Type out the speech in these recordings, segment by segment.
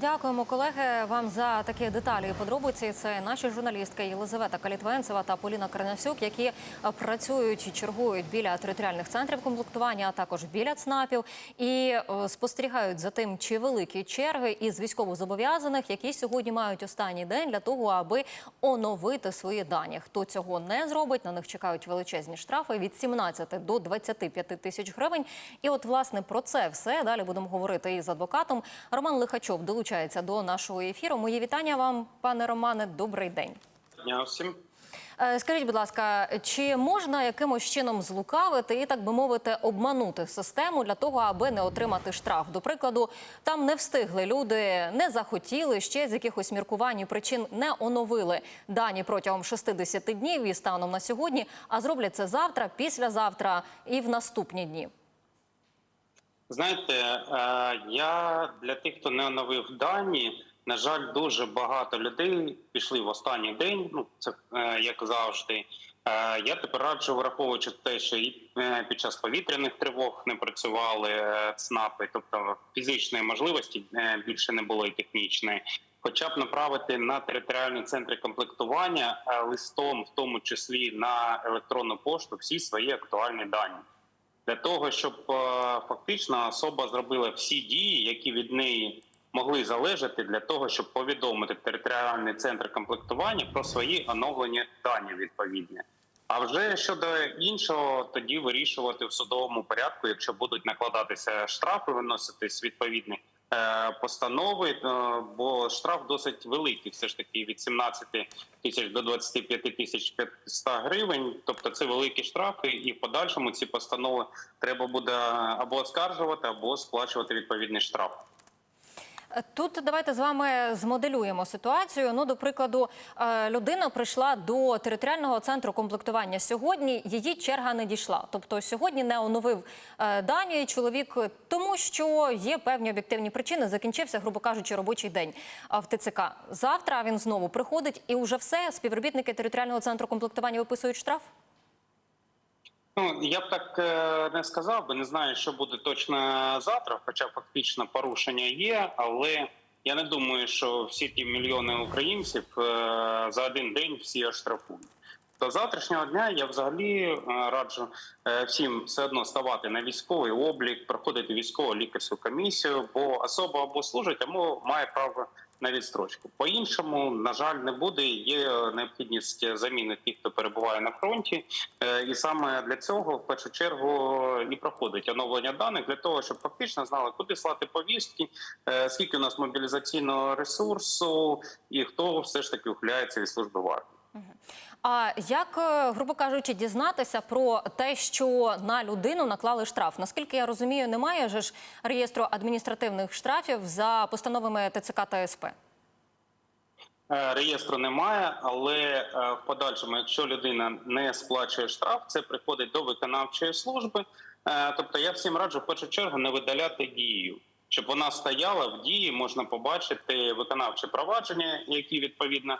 Дякуємо, колеги, вам за такі деталі і подробиці. Це наші журналістки Єлизавета Калітвенцева та Поліна Карнасюк, які е, працюють і чергують біля територіальних центрів комплектування, а також біля ЦНАПів, і е, спостерігають за тим, чи великі черги із військовозобов'язаних, які сьогодні мають останній день для того, аби оновити свої дані. Хто цього не зробить, на них чекають величезні штрафи від 17 до 25 тисяч гривень. І от власне про це все далі будемо говорити із адвокатом. Роман Лихачов долучається до нашого ефіру. Мої вітання вам, пане Романе. Добрий день. Дня всім. Е, Скажіть, будь ласка, чи можна якимось чином злукавити і так би мовити обманути систему для того, аби не отримати штраф? До прикладу, там не встигли люди, не захотіли ще з якихось міркувань і причин не оновили дані протягом 60 днів і станом на сьогодні, а зроблять це завтра, післязавтра і в наступні дні. Знаєте, е, я для тих, хто не оновив дані, на жаль, дуже багато людей пішли в останній день. Ну це е, як завжди. Е, Я тепер раджу, враховуючи те, що і під час повітряних тривог не працювали ЦНАПи, тобто фізичної можливості більше не було і технічної. Хоча б направити на територіальні центри комплектування листом, в тому числі на електронну пошту, всі свої актуальні дані. Для того, щоб е, фактично особа зробила всі дії, які від неї могли залежати, для того, щоб повідомити територіальний центр комплектування про свої оновлені дані відповідні. А вже щодо іншого, тоді вирішувати в судовому порядку, якщо будуть накладатися штрафи, виноситись відповідні постанови, е, бо штраф досить великий, все ж таки від 17 тисяч до 25 тисяч 500 гривень. Тобто це великі штрафи, і в подальшому ці постанови треба буде або оскаржувати, або сплачувати відповідний штраф. Тут давайте з вами змоделюємо ситуацію. Ну, до прикладу, е, людина прийшла до територіального центру комплектування сьогодні. Її черга не дійшла. Тобто сьогодні не оновив е, дані чоловік, тому що є певні об'єктивні причини. Закінчився, грубо кажучи, робочий день в ТЦК. Завтра він знову приходить, і вже все співробітники територіального центру комплектування виписують штраф. Ну я б так е, не сказав, бо не знаю, що буде точно завтра. Хоча фактично порушення є, але я не думаю, що всі ті мільйони українців е, за один день всі оштрафують. До завтрашнього дня я взагалі е, раджу всім все одно ставати на військовий облік, проходити військово лікарську комісію, бо особа або служить, або має право на відстрочку. По іншому, на жаль, не буде. Є необхідність заміни тих, хто перебуває на фронті, Е, і саме для цього в першу чергу і проходить оновлення даних для того, щоб фактично знали, куди слати повістки, е, скільки у нас мобілізаційного ресурсу, і хто все ж таки ухиляється від служби в армії. А як, е, грубо кажучи, дізнатися про те, що на людину наклали штраф? Наскільки я розумію, немає же ж реєстру адміністративних штрафів за постановами ТЦК та СП? Е, Реєстру немає, але е, в подальшому, якщо людина не сплачує штраф, це приходить до виконавчої служби. Тобто, я всім раджу в першу чергу не видаляти дію, щоб вона стояла в дії, можна побачити виконавче провадження, які відповідно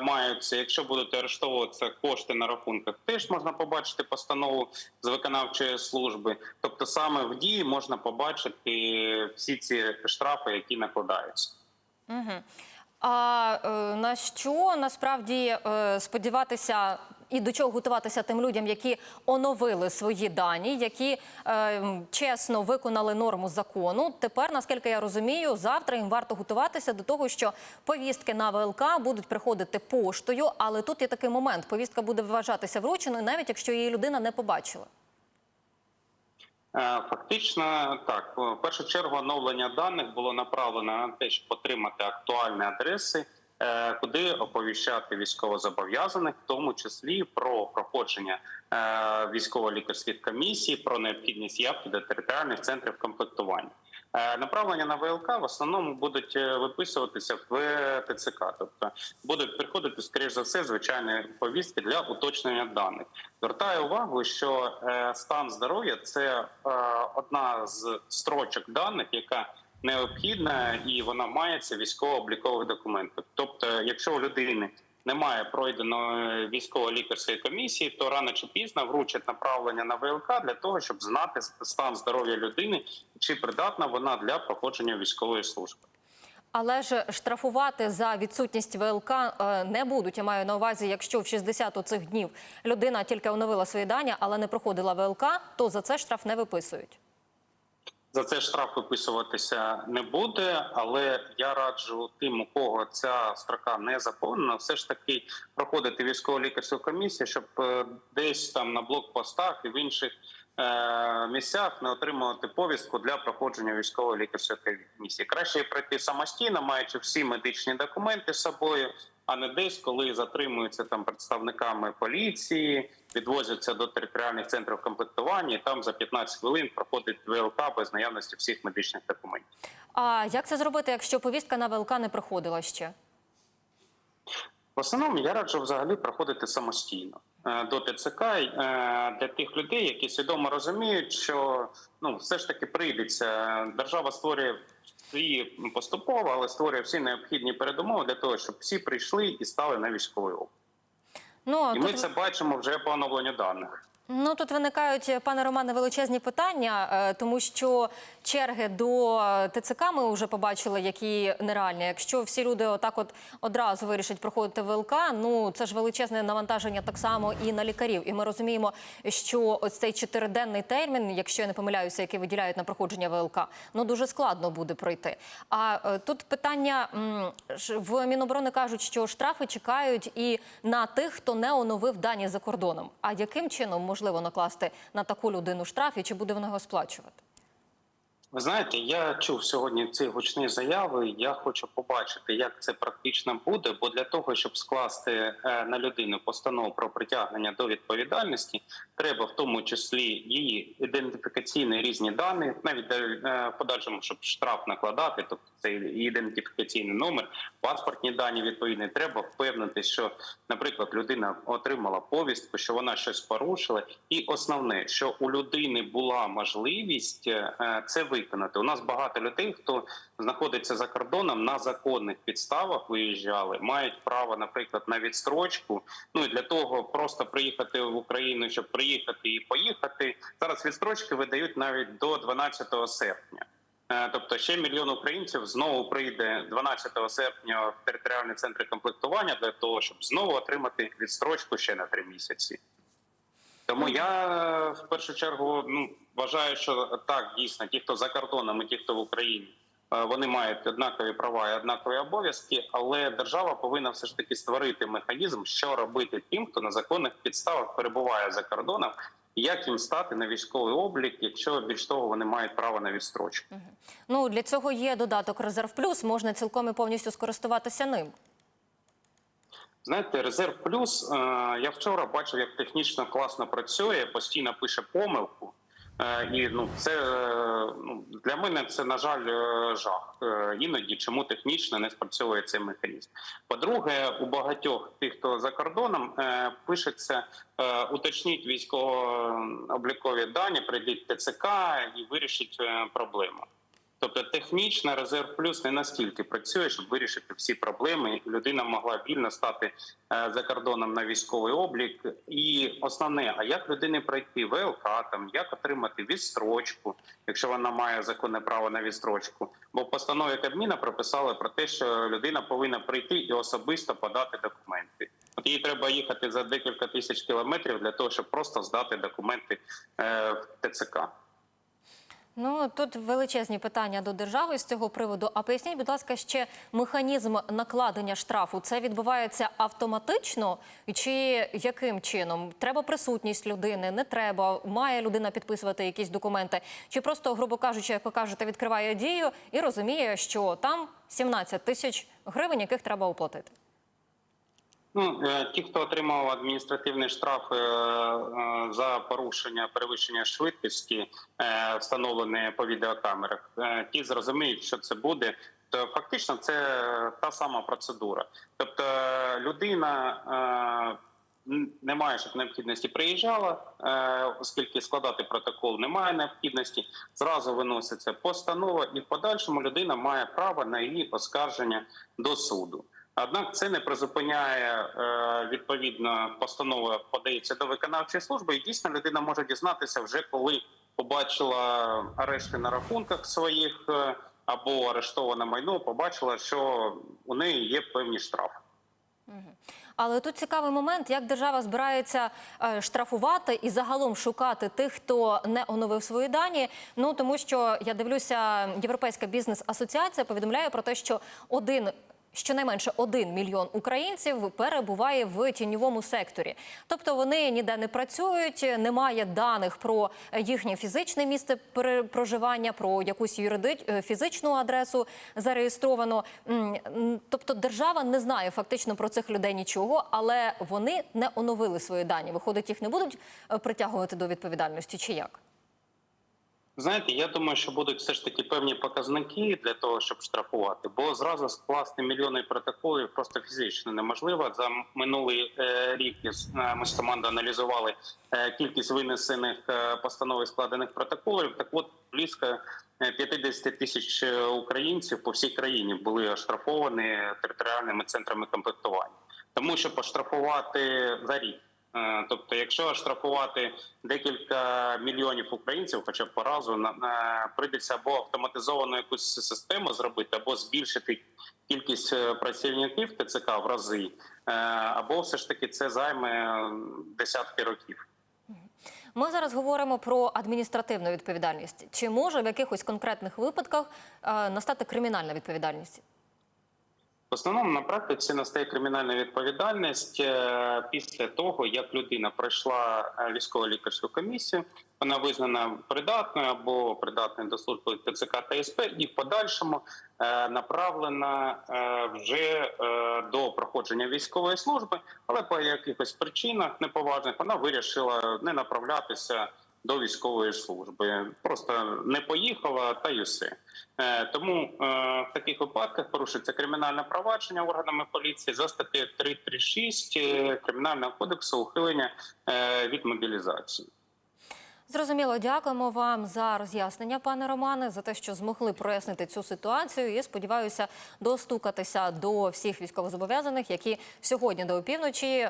маються. Якщо будуть арештовуватися кошти на рахунках, теж можна побачити постанову з виконавчої служби. Тобто, саме в дії можна побачити всі ці штрафи, які накладаються. Угу. А е, на що насправді е, сподіватися і до чого готуватися тим людям, які оновили свої дані, які е, чесно виконали норму закону? Тепер, наскільки я розумію, завтра їм варто готуватися до того, що повістки на ВЛК будуть приходити поштою, але тут є такий момент: повістка буде вважатися врученою, навіть якщо її людина не побачила. Е, Фактично так, в першу чергу оновлення даних було направлено на те, щоб отримати актуальні адреси, куди оповіщати військовозобов'язаних, в тому числі про проходження е, військово-лікарських комісій, про необхідність явки до територіальних центрів комплектування. Е, Направлення на ВЛК в основному будуть е, виписуватися в ТЦК, тобто будуть приходити, скоріш за все, звичайні повістки для уточнення даних. Звертаю увагу, що е, стан здоров'я це е, одна з строчок даних, яка необхідна і вона мається в військово-облікових документах. Тобто, якщо у людини немає пройденої військово-лікарської комісії, то рано чи пізно вручать направлення на ВЛК для того, щоб знати стан здоров'я людини, чи придатна вона для проходження військової служби. Але ж штрафувати за відсутність ВЛК е, не будуть. Я маю на увазі, якщо в 60 оцих днів людина тільки оновила свої дані, але не проходила ВЛК, то за це штраф не виписують. За це штраф виписуватися не буде, але я раджу тим, у кого ця строка не заповнена, все ж таки проходити військово-лікарську комісію, щоб е, десь там на блокпостах і в інших е, місцях не отримувати повістку для проходження військово-лікарської комісії. Краще пройти самостійно, маючи всі медичні документи з собою, а не десь, коли затримуються там представниками поліції, відвозяться до територіальних центрів комплектування, і там за 15 хвилин проходить ВЛК без наявності всіх медичних документів. А як це зробити, якщо повістка на ВЛК не проходила ще? В основному я раджу взагалі проходити самостійно е, до ТЦК е, для тих людей, які свідомо розуміють, що ну все ж таки прийдеться. Держава створює свої поступово, але створює всі необхідні передумови для того, щоб всі прийшли і стали на військовий облік. Ну І ми це бачимо вже по оновленню даних. Ну тут виникають, пане Романе, величезні питання, е, тому що черги до е, ТЦК ми вже побачили, які нереальні. Якщо всі люди отак, от одразу вирішать проходити ВЛК, ну це ж величезне навантаження так само і на лікарів. І ми розуміємо, що ось цей чотириденний термін, якщо я не помиляюся, який виділяють на проходження ВЛК, ну дуже складно буде пройти. А е, тут питання в Міноборони кажуть, що штрафи чекають і на тих, хто не оновив дані за кордоном. А яким чином можливо накласти на таку людину штраф і чи буде вона його сплачувати? Ви знаєте, я чув сьогодні ці гучні заяви. Я хочу побачити, як це практично буде. Бо для того, щоб скласти е, на людину постанову про притягнення до відповідальності, треба в тому числі її ідентифікаційні різні дані, навіть е, в подальшому, щоб штраф накладати, тобто це ідентифікаційний номер, паспортні дані відповідні. Треба впевнити, що, наприклад, людина отримала повістку, що вона щось порушила, і основне, що у людини була можливість е, це виконати. У нас багато людей, хто знаходиться за кордоном на законних підставах, виїжджали, мають право, наприклад, на відстрочку. Ну і для того просто приїхати в Україну, щоб приїхати і поїхати. Зараз відстрочки видають навіть до 12 серпня. Е, Тобто ще мільйон українців знову прийде 12 серпня в територіальні центри комплектування для того, щоб знову отримати відстрочку ще на три місяці. Тому я в першу чергу ну вважаю, що так дійсно ті, хто за кордоном і ті, хто в Україні, вони мають однакові права і однакові обов'язки, але держава повинна все ж таки створити механізм, що робити тим, хто на законних підставах перебуває за кордоном, як їм стати на військовий облік, якщо більш того вони мають право на відстрочку. Ну для цього є додаток Резерв Плюс. Можна цілком і повністю скористуватися ним. Знаєте, резерв плюс. е, Я вчора бачив, як технічно класно працює, постійно пише помилку. Е, І ну, це е, ну, для мене це на жаль е, жах. Іноді чому технічно не спрацьовує цей механізм. По-друге, у багатьох тих, хто за кордоном, пишеться уточніть військово-облікові дані, прийдіть ТЦК і вирішіть проблему. Тобто технічно резерв плюс не настільки працює, щоб вирішити всі проблеми. Людина могла вільно стати е, за кордоном на військовий облік. І основне, а як людині пройти ВЛК, там як отримати відстрочку, якщо вона має законне право на відстрочку? Бо в постанові Кабміна прописали про те, що людина повинна прийти і особисто подати документи. От їй треба їхати за декілька тисяч кілометрів для того, щоб просто здати документи е, в ТЦК. Ну тут величезні питання до держави з цього приводу. А поясніть, будь ласка, ще механізм накладення штрафу. Це відбувається автоматично, чи яким чином? Треба присутність людини, не треба. Має людина підписувати якісь документи, чи просто, грубо кажучи, як ви кажете, відкриває дію і розуміє, що там 17 тисяч гривень, яких треба оплатити. Ну, е, ті, хто отримав адміністративний штраф е, е, за порушення перевищення швидкості, встановлені по відеокамерах, ті зрозуміють, що це буде. То фактично це та сама процедура. Тобто людина е, н- немає, щоб необхідності приїжджала, оскільки складати протокол немає необхідності. Зразу виноситься постанова, і в подальшому людина має право на її оскарження до суду. Однак це не призупиняє е, відповідно постанова подається до виконавчої служби, і дійсно людина може дізнатися вже коли побачила арешти на рахунках своїх. е, або арештоване майно, побачила, що у неї є певні штрафи. Але тут цікавий момент, як держава збирається е, штрафувати і загалом шукати тих, хто не оновив свої дані. Ну тому що я дивлюся, Європейська бізнес-асоціація повідомляє про те, що один. Щонайменше один мільйон українців перебуває в тіньовому секторі, тобто вони ніде не працюють, немає даних про їхнє фізичне місце проживання, про якусь юридич... е, фізичну адресу зареєстровано. Тобто держава не знає фактично про цих людей нічого, але вони не оновили свої дані. Виходить, їх не будуть е, притягувати до відповідальності чи як? Знаєте, я думаю, що будуть все ж таки певні показники для того, щоб штрафувати, бо зразу скласти мільйони протоколів просто фізично неможливо. За минулий е, рік е, ми з командою аналізували е, кількість винесених постанов і складених протоколів. Так от близько е, 50 тисяч українців по всій країні були оштрафовані територіальними центрами комплектування, тому що поштрафувати за рік. Е, Тобто, якщо штрафувати декілька мільйонів українців, хоча б по разу, прийдеться або автоматизовану якусь систему зробити, або збільшити кількість е, працівників ТЦК в рази, е, або все ж таки це займе десятки років. Ми зараз говоримо про адміністративну відповідальність. Чи може в якихось конкретних випадках настати кримінальна відповідальність? В основному на практиці настає кримінальна відповідальність е, після того, як людина пройшла е, військово-лікарську комісію, вона визнана придатною або придатною до служби ТЦК та СП, і в подальшому е, направлена вже до проходження військової служби, але по якихось причинах неповажних вона вирішила не направлятися до військової служби. Просто не поїхала та й усе. Е, Тому е, в таких випадках порушується кримінальне провадження органами поліції за статтею 336 е, Кримінального кодексу ухилення від мобілізації. Зрозуміло, дякуємо вам за роз'яснення, пане Романе, за те, що змогли прояснити цю ситуацію. І сподіваюся достукатися до всіх військовозобов'язаних, які сьогодні до опівночі.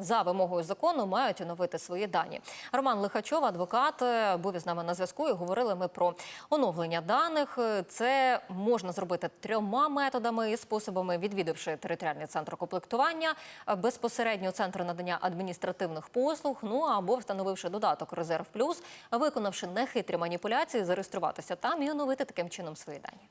За вимогою закону мають оновити свої дані. Роман Лихачов, адвокат, е, був із нами на зв'язку. і Говорили ми про оновлення даних. Е, Це можна зробити трьома методами і способами, відвідавши територіальний центр комплектування, е, безпосередньо центр надання адміністративних послуг. Ну або встановивши додаток Резерв Плюс, виконавши нехитрі маніпуляції, зареєструватися там і оновити таким чином свої дані.